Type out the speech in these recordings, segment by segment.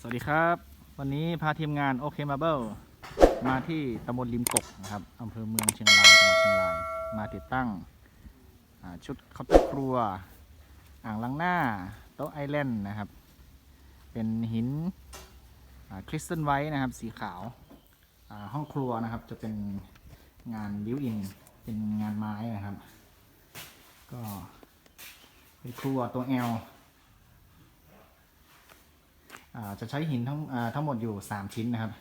สวัสดีครับ วันนี้พาทีมงานโอเคมาเบิลมาที่ตำบลริมกกนะครับอำเภอเมืองเชียงรายจังหวัดเชียงราย มาติดตั้งชุดเคาน์เตอร์ครัว อ่างล้างหน้า โต๊ะไอแลนด์นะครับ เป็นหินคริสตัลไวท์นะครับ สีขาวาห้องครัวนะครับจะเป็นงานบิวอินเป็นงานไม้นะครับ ก็เป็นครัวตัว L อ่า จะใช้หินทั้งทั้งหมดอยู่ 3 ชิ้นนะครับ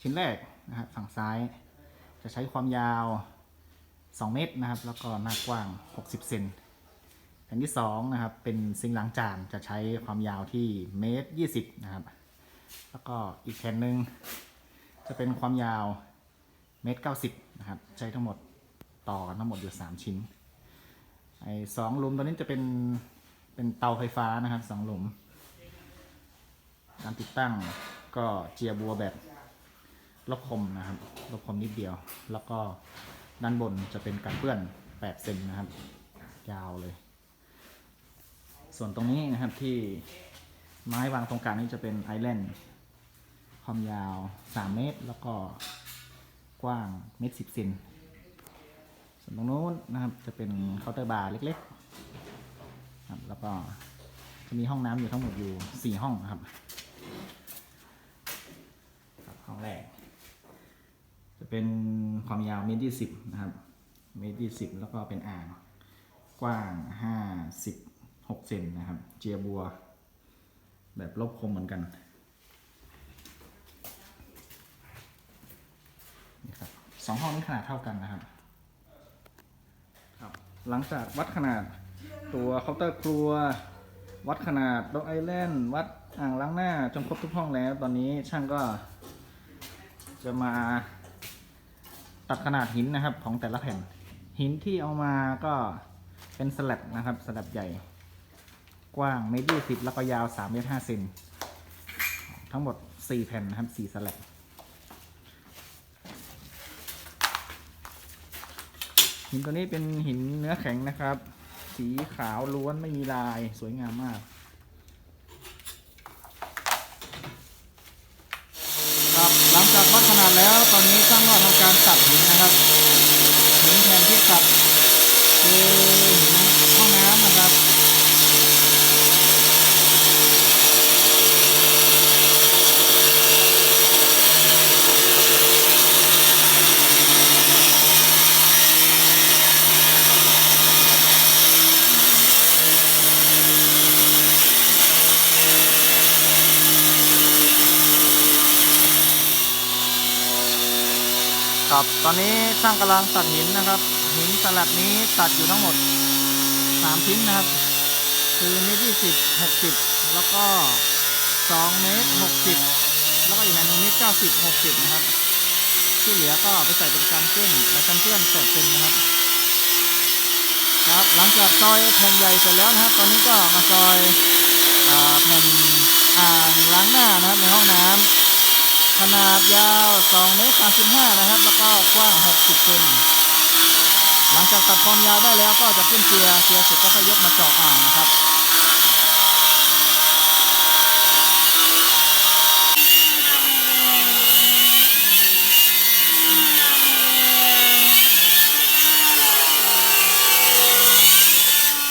ชิ้นแรกนะครับฝั่งซ้ายจะใช้ความยาว 2 เมตรนะครับ แล้วก็หน้ากว้าง 60 เซนแผ่นที่2นะครับเป็นซิงล้างจานจะใช้ความยาวที่เมตร 20 นะครับ แล้วก็อีกแผ่นหนึ่งจะเป็นความยาวเมตร 90 นะครับ ใช้ทั้งหมดต่อกันทั้งหมดอยู่ 3 ชิ้นไอ้สองหลุมตัวนี้จะเป็นเป็นเตาไฟฟ้านะครับสองหลุม การติดตั้งก็เจียบัวแบบลบคมนะครับลบคมนิดเดียว แล้วก็ด้านบนจะเป็นกันเปื้อน8เซนนะครับ ยาวเลย ส่วนตรงนี้นะครับที่ไม้วางตรงกลางนี่จะเป็นไอแลนด์ความยาว 3 เมตร แล้วก็กว้างเมตรสิบเซนส่วนตรงนู้นนะครับจะเป็นเคาน์เตอร์บาร์เล็กๆครับแล้วก็จะมีห้องน้ำอยู่ทั้งหมดอยู่ 4 ห้องนะครับ ห้องแรก จะเป็นความยาวเมตรยี่สิบนะครับ เมตรยี่สิบแล้วก็เป็นอ่าง กว้างห้าสิบหกเซนนะครับ เจียบัว แบบลบคมเหมือนกันนี่ครับสองห้องนี้ขนาดเท่ากันนะครับครับ หลังจากวัดขนาดตัวเคาน์เตอร์ครัว วัดขนาดโต๊ะไอแลนด์วัดอ่างล้างหน้าจนครบทุกห้องแล้ว ตอนนี้ช่างก็ จะมาตัดขนาดหินนะครับ ของแต่ละแผ่น หินที่เอามาก็เป็นสลับนะครับสลับใหญ่ กว้างเมตรยี่สิบแล้วก็ยาวสามเมตรห้าเซนทั้งหมดสี่แผ่นนะครับสี่สลับหินตัวนี้เป็นหินเนื้อแข็งนะครับ สีขาวล้วนไม่มีลายสวยงามมาก ครับ หลังจากวัดขนาดแล้วตอนนี้ช่างก็ทำการตัดหินนะครับหินแทนที่ตัดคือหินห้องน้ำนะครับ ครับ ตอนนี้ช่างกำลังตัดหินนะครับ หินสลับนี้ตัดอยู่ทั้งหมด 3 ชิ้นนะครับ คือเมตรยี่สิบหกสิบแล้วก็2เมตรหกสิบแล้วก็อีกแผ่นหนึ่งเมตรเก้าสิบหกสิบนะครับ ที่เหลือก็ไปใส่เป็นการเปื้อนและกันเปื้อนแปดเซนนะครับ ครับหลังจากซอยแผ่นใหญ่เสร็จแล้วนะครับ ตอนนี้ก็มาซอยแผ่นอ่างล้างหน้านะครับในห้องน้ำ ขนาดยาว2เมตร35 นะครับ แล้วก็กว้าง 60เซนหลังจากตัดความยาวได้แล้วก็จะขึ้นเกียร์เกียร์เสร็จก็ค่อยยกมาเจาะอ่างนะครับ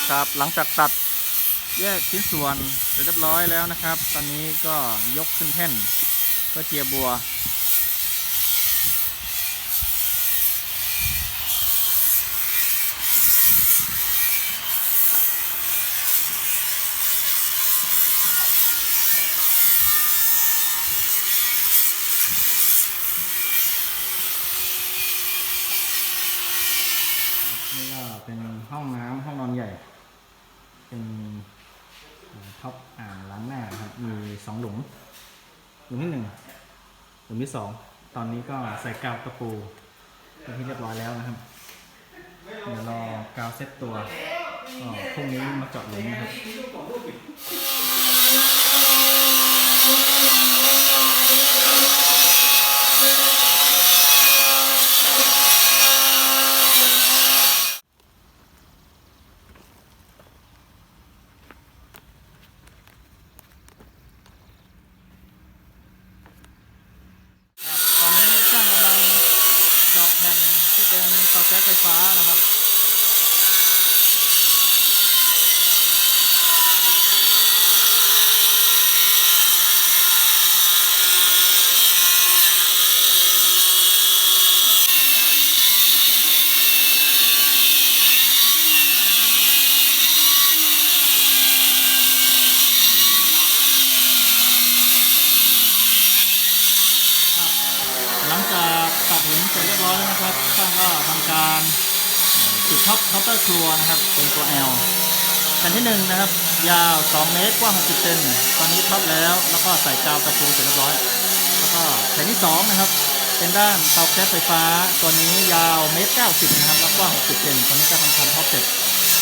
ครับหลังจากตัดแยกชิ้นส่วนเสร็จเรียบร้อยแล้วนะครับ ตอนนี้ก็ยกขึ้นแท่น เพื่อเจียบัว นี่ก็เป็นห้องน้ำห้องนอนใหญ่ เป็นท็อปอ่างล้างหน้าครับ มีสองหลุมหลุมที่หนึ่ง หลุมที่สองตอนนี้ก็ใส่กาวตะปูเป็นที่เรียบร้อยแล้วนะครับ เดี๋ยวรอกาวเซ็ตตัวก็พรุ่งนี้มาเจาะหลุมนะครับ แก๊สไฟฟ้านะครับ หลังจากตัดหินเส เรียบร้อยแล้วนะครับช่างก็ทำการติดท็อปเคาน์เตอร์ครัวนะครับ เป็นตัว L แผ่นที่หนึ่งนะครับ ยาว 2 เมตรกว้าง60เซนตอนนี้ท็อปแล้วแล้วก็ใส่กาวตะปูเสร็จเรียบร้อย แล้วก็แผ่นที่สองนะครับ เป็นด้านเตาแก๊สไฟฟ้าตัวนี้ยาวเมตร90นะครับแล้วกว้าง60เซนตอนนี้ก็ทำการท็อปเสร็จ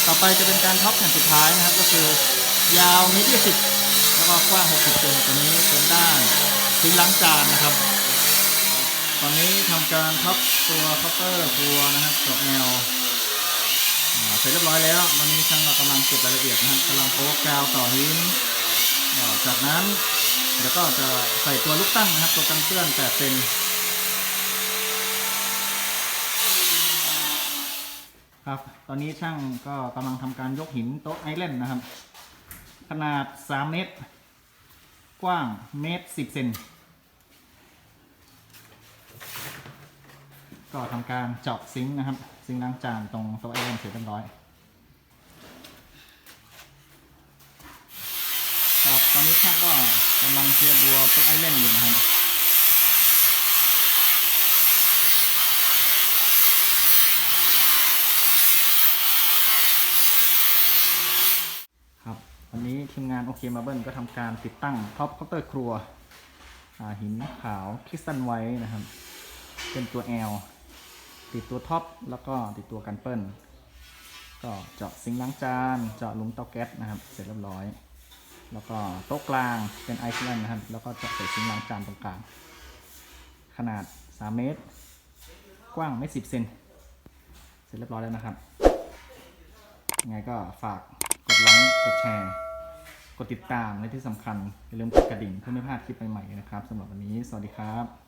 ต่อไปจะเป็นการท็อปแผ่นสุดท้ายนะครับ ก็คือยาวเมตร20แล้วก็กว้าง60เซนตัวนี้เป็นด้านซิงค์ล้างจานนะครับ ตอนนี้ทำการทับตัวคาน์เตอร์ครัวนะครับตัว L อ่าเสร็จเรียบร้อยแล้วตอนนี้ช่างเรากำลังเก็บรายละเอียดนะครับกำลังโป๊กกาวต่อหินจากนั้นเดี๋ยวก็จะใส่ตัวลูกตั้งนะครับ ตัวกันเปื้อน8เซนครับ ตอนนี้ช่างก็กำลังทำการยกหินโต๊ะไอแลนด์นะครับ ขนาด 3 เมตร กว้างเมตร 10 เซน ก็ทำการเจาะซิงค์นะครับ ซิงค์ล้างจานตรงโต๊ะไอเลนเสร็จเรียบร้อยครับตอนนี้ช่างก็กำลังเคลียร์บัวโต๊ะไอเล่นอยู่นะครับครับวันนี้ทีมงานโอเคมาเบิลก็ทำการติดตั้งท็อปเคาน์เตอร์ครัวหินขาวคริสตัลไว้นะครับ เป็นตัว L ติดตัวท็อปแล้วก็ติดตัวกันเปิ้ลก็เจาะซิงค์ล้างจานเจาะลุมเตาแก๊สนะครับ เสร็จเรียบร้อย แล้วก็โต๊ะกลางเป็นไอซ์แลนด์นะครับ แล้วก็เจาะใส่ซิงค์ล้างจานตรงกลาง ขนาด 3 เมตร กว้างไม่ 10 เซนเสร็จเรียบร้อยแล้วนะครับยังไงก็ฝากกดไลค์กดแชร์กดติดตามและที่สำคัญอย่าลืมกดกระดิ่งเพื่อไม่พลาดคลิปใหม่ๆนะครับสำหรับวันนี้ สวัสดีครับ